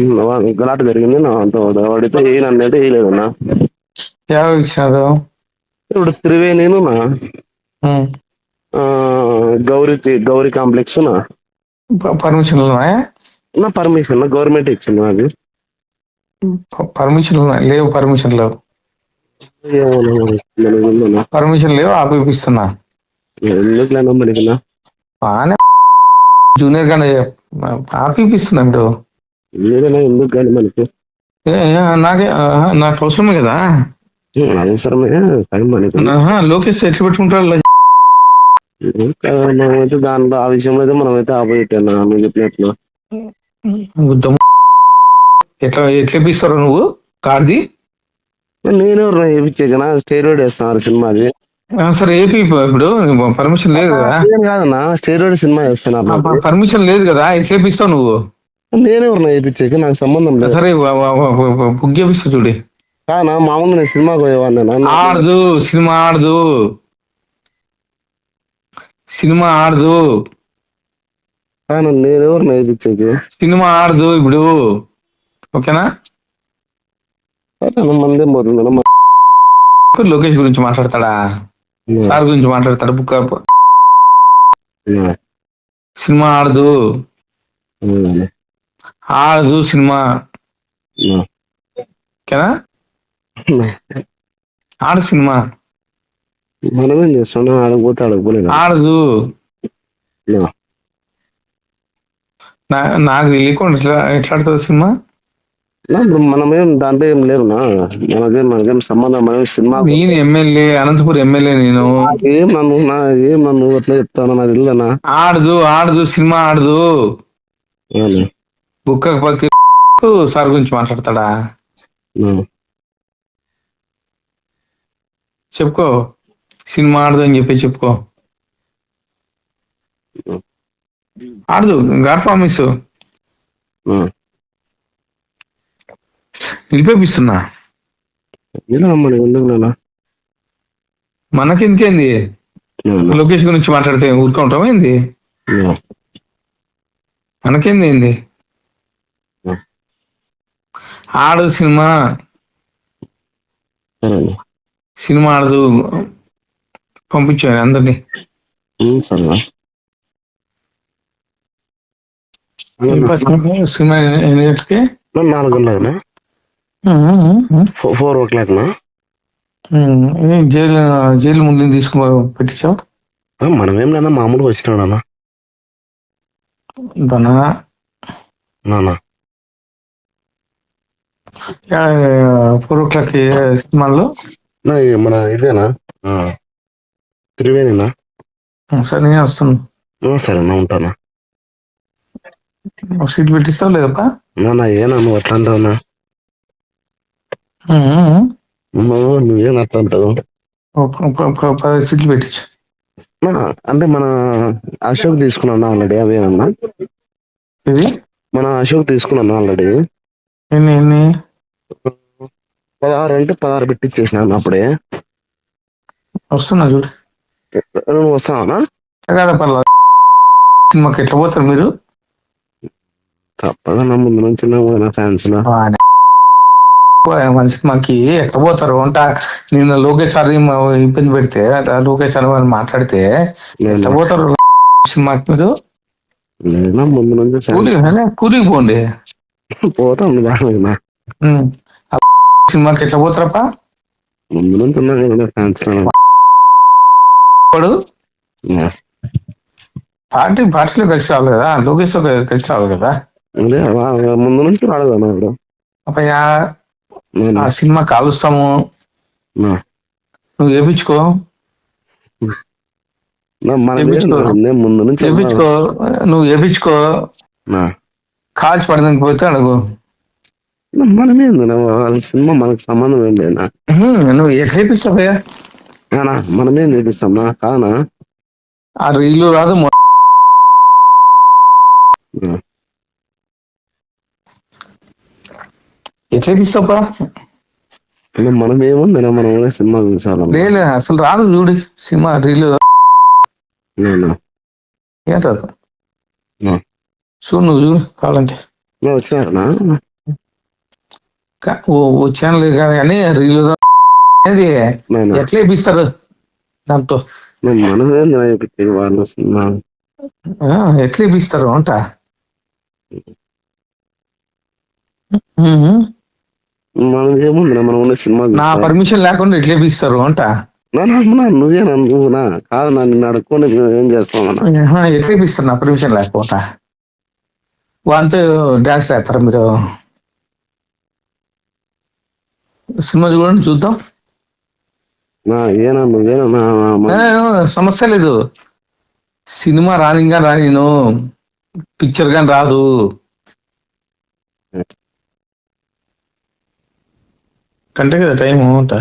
గలాట జరిగింది అంత వాడితే వేయను అయితే వేయలేదు నా ఎవరు ఇచ్చినారు ఇప్పుడు త్రివేణిను గౌరీ గౌరీ కాంప్లెక్స్ నా. ప- పర్మిషన్లు ఉన్నాయా నా పర్మిషన్ గవర్నమెంట్ ఇచ్చింది అది ప- పర్మిషన్లు ఉన్నాయి లేవు పర్మిషన్ లేవు. పర్మిషన్ లేవు ఆపిపిస్తున్నా. ఎందుకు లేనా మనకి బాగానే జూనియర్ గానే ఆపిపిస్తున్నా ఇప్పుడు. ఏదైనా ఎందుకు కానీ మనకి? నాకే నాకు అవసరమే కదా. అవసరమే కానీ మనకి. లోకేష్ ఎట్లా పెట్టుకుంటారు మనమైతే దాంట్లో ఆ విషయంలో అయితే మనం అయితే ఆపోజిట్ అన్నా నువ్వు చెప్పినట్లు. ఎట్లా? ఎట్లా ఇప్పిస్తావు నువ్వు? కార్ది? నేను ఎవరు చేయించాకనా స్టేరోయిడ్ వేస్తున్నారు సినిమాది. సరే ఏపీ ఇప్పుడు పర్మిషన్ లేదు కదా. కాదన్నా స్టేరోయిడ్ సినిమా వేస్తున్నారు. పర్మిషన్ లేదు కదా ఎట్లా ఇప్పిస్తావు నువ్వు? నేనెవరు వేయించాక నాకు సంబంధం లేదు. సరే బుక్ చేపిస్తా చూడి. కానా మామూలుగా నేను సినిమాకి పోయేవాడిని ఆడదు సినిమా ఆడదు. సినిమా ఆడదు. కానా నేనెవరు వేయించాక సినిమా ఆడదు ఇప్పుడు. ఓకేనా? మందేం పోతుంది లోకేష్ గురించి మాట్లాడతాడా? సార్ గురించి మాట్లాడతాడు? బుక్ సినిమా ఆడదు. ఆడదు సినిమా. ఓకేనా ఆడు సినిమా. మనమేం చేస్తున్నాం అడగపోతే అడగపోలేదు ఆడదు. నా- నాకు తెలియకుండా ఎట్లా ఎట్లా ఆడుతుంది సినిమా? మనమేం దాంట్లో ఏం లేవునా మనకేం మనకేం సంబంధం. మనం సినిమా నేను ఎమ్మెల్యే అనంతపురం ఎమ్మెల్యే నేను. ఏం నన్ను నా ఏం నన్ను అట్లా చెప్తాను నాకు తెలియదనా ఆడదు ఆడదు సినిమా ఆడదు. బుక్క పక్క సార్ గురించి మాట్లాడతాడా? చెప్పుకో. సినిమా ఆడదు అని చెప్పి చెప్పుకో. ఆడదు. God promise. నిలిపేపిస్తున్నా? మనకెందుకేంది. లోకేష్ గురించి మాట్లాడితే ఊరుకుంటాం ఏంది? నా. మనకేంది ఏంది. ఆడు సినిమా. సినిమా ఆడదు. పంపించాను అందరినీ. సినిమా ఎన్ని గంటలకి? ఫోర్ ఓ క్లాక్ నా జైలు జైలు ముందు తీసుకుని పెట్టించావు? మనమేం లేనా మామూలుగా దానా? నాన్న ఫోర్ ఓ క్లాక్ సినిమాల్లో? నా మన ఇదేనా? త్రివేణినా? సరే నేను వస్తాను. ఆ, సరేనా ఉంటానా? సీట్ పెట్టిస్తావు లేదప్పా? నాన్న ఏనా నువ్వు అట్లా అంటావునా? నువ్వు నువ్వేం అట్లా అంటావు? పది సీట్లు పెట్టించు. నా, అంటే మన అశోక్ తీసుకున్నాను ఆల్రెడీ అవేనన్నా ఇది మన అశోక్ తీసుకున్నాను ఆల్రెడీ. ఎన్ని ఎన్ని? పదహారు అంటే పదహారు పెట్టిచ్చేసినాను అప్పుడే. వస్తున్నా చూడు. నువ్వు వస్తావా? కదా పర్లా సినిమాకి ఎట్లా పోతారు మీరు? తప్పగా నా ముందు నుంచి నా ఫ్యాన్స్ మన సినిమాకి ఎట్లా పోతారు? అంట నిన్న లోకేష్ సార్ ఇబ్బంది పెడితే అట్లా లోకేష్ సార్ వాళ్ళు మాట్లాడితే ఎట్లా పోతారు సినిమాకి మీరు? కూలికి పోండి. పోతాం సినిమాకి ఎట్లా పోతారప్ప? పార్టీ పార్టీలో కలిసి రావాలి కదా లోకేష్తో కలిసి రావాలి కదా. ముందు నుంచి ఇప్పుడు అప్పయ్య ఆ సినిమా కాలుస్తాము. నువ్వు వేపించుకో ముందు నుంచి వేపించుకో నువ్వు వేపించుకో. కాల్చి పడడానికి పోతే అడుగు. మనమేంది వాళ్ళ సినిమా మనకు సంబంధం ఏం లేనా నువ్వు ఎట్లా చేపిస్తావయ్యా మనమేం చేపిస్తాం నా కానా? ఆ రీలు రాదు. ఎట్లా చేపిస్తావా మనం ఏముంది మనం కూడా సినిమా చూసాను లేదు అసలు రాదు చూడు. సినిమా రీలు ఏం రాదు. చూడు నువ్వు చూడు కావాలంటే. వచ్చినారనా లేదు కానీ రీలు అనేది ఎట్లా వేపిస్తారు దాంతో. ఎట్లా వేపిస్తారు అంట? నా. పర్మిషన్ లేకుండా ఎట్లా వేపిస్తారు అంట? నువ్వే నువ్వునా కాదు నా నిన్ను అడుక్కొని ఏం ఆహా, ఎట్లా వేపిస్తారు నా పర్మిషన్ లేకుండా వాళ్ళతో డాన్స్ వేస్తారా మీరు? సినిమా చూడండి చూద్దాం. సమస్య లేదు. సినిమా రానిగా రానిను. పిక్చర్ కానీ రాదు. కంటే కదా టైం అంట.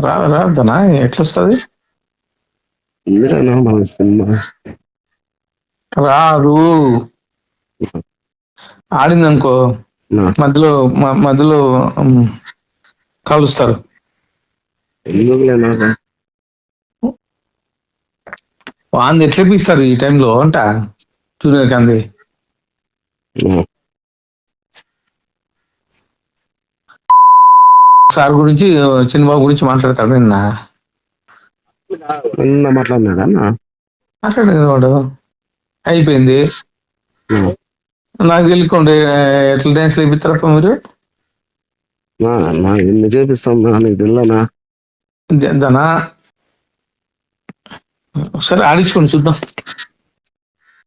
రా రాదనా ఎట్లా వస్తుంది రాదు. ఆడిందనుకో. మధ్యలో మధ్యలో కలుస్తారు. వాంది ఎట్లా ఇప్పిస్తారు ఈ టైంలో? అంట జూనియర్ గాంధీ. సార్ గురించి చిన్నబాబు గురించి మాట్లాడతాడు నిన్న. నిన్న మాట్లాడినాడా వాడు. అయిపోయింది. నాకు తెలియకుండా ఎట్లా డాన్స్ వేపిస్తారప్ప మీరు? ఎన్ని చేపిస్తాం నీకు తెల్లనా? ద- దనా సరే ఆడించుకోండి చూద్దాం.